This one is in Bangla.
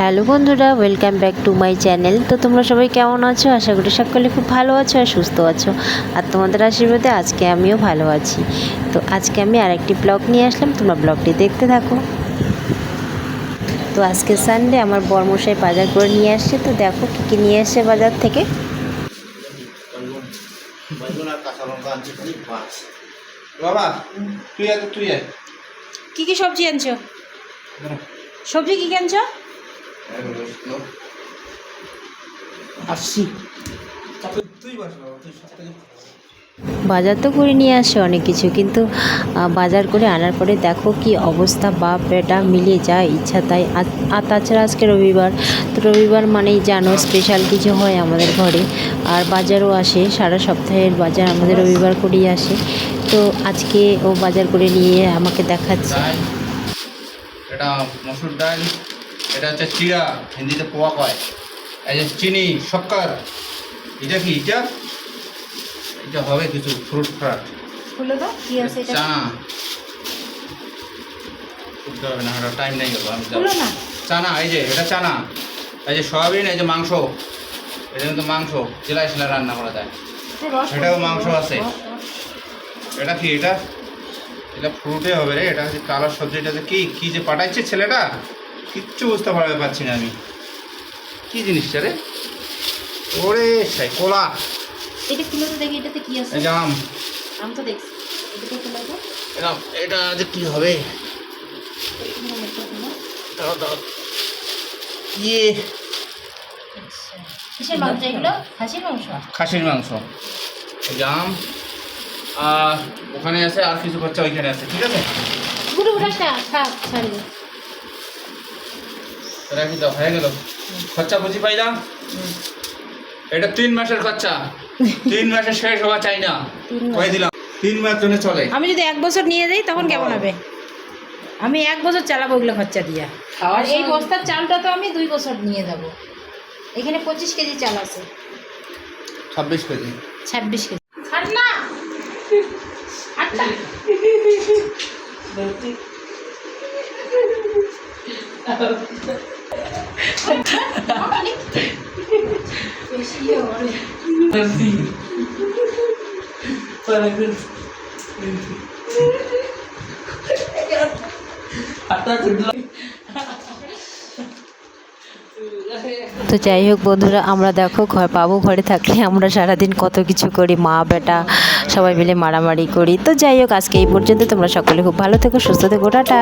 হ্যালো বন্ধুরা welcome back to my channel তো তোমরা সবাই কেমন আছো? আশা করি সকলে খুব ভালো আছো আর সুস্থ আছো। আর তোমাদের আশীর্বাদে আজকে আমিও ভালো আছি। তো আজকে আমি আরেকটি ব্লগ নিয়ে আসলাম তোমরা ব্লগটি দেখতে থাকো। তো আজকে সানডে আমার বর্মশাই বাজার করে নিয়ে আসছে। তো দেখো কী কী নিয়ে আসছে বাজার থেকে। বাবা তুই তুই কি কি সবজি আনছো? সবজি কি কি আনছো? আসছি। বাজার তো করে নিয়ে আসে অনেক কিছু কিন্তু বাজার করে আনার পরে দেখো কি অবস্থা বাপ বেটা মিলিয়ে যা ইচ্ছা তাই। আর- আর তাছাড়া আজকে রবিবার তো রবিবার মানেই জানো স্পেশাল কিছু হয় আমাদের ঘরে। আর বাজারও আসে সারা সপ্তাহের বাজার আমাদের রবিবার করেই আসে। তো আজকে ও বাজার করে নিয়ে আমাকে দেখাচ্ছে। এটা মসুর ডাল এটা হচ্ছে চিড়া হিন্দিতে পোয়া কয়। এই যে চিনি শক্কর এটা কি এটা? এটা হবে কিছু ফ্রুট ফ্রাট খুলে দাও কি আছে এটা? চানা। খুলতে হবে না এটা টাইম নেই আমি না। চানা এই যে এটা চানা। এই যে সয়াবিন এই যে মাংস। এটা কিন্তু মাংস সেলাই রান্না করা যায়। এটাও মাংস আছে। এটা কি এটা? এটা ফ্রুটে হবে রে এটা হচ্ছে কালার সবজি এটা যে কি? কি যে পাঠাচ্ছে ছেলেটা? কিচ্ছু বুঝতে পারবে পারছি না আমি। কি জিনিসটা রে? ওরে সাই কোলা। এটা খুলে তো দেখি এটাতে কি আছে? যে আম। আমি তো দেখছি। এটাকে খুলে দাও এটা এটা যে কি হবে। দাও, দাও। ইয়ে। আচ্ছা। কিসের মাংস এগুলো? খাসির মাংস? খাসির মাংস। এই আর ওখানে আছে আর কিছু খরচা ওইখানে আছে ঠিক আছে? গুরু থাক ছাড়ি। রাখি দাও হয়ে গেল। খরচা বুঝি পাইলাম এটা তিন মাসের খরচা। তিন মাসে শেষ হওয়া চাই না। কয়ে দিলাম তিন মাস জন্য চলে। আমি যদি এক বছর নিয়ে যাই তখন কেমন হবে? আমি এক বছর চালাবো ওগুলো খরচা দিয়া। আর এই বস্তার চালটা তো আমি দুই বছর নিয়ে যাব। এখানে পঁচিশ কেজি চাল আছে। ছাব্বিশ কেজি। ছাব্বিশ কেজি। না আটটা তো যাই হোক বন্ধুরা, আমরা দেখো ঘর পাবো ঘরে থাকলে আমরা সারাদিন কত কিছু করি, মা, বেটা, সবাই মিলে মারামারি করি। তো যাই হোক, আজকে এই পর্যন্ত। তোমরা সকলে খুব ভালো থেকো, সুস্থ থেকো, টাটা।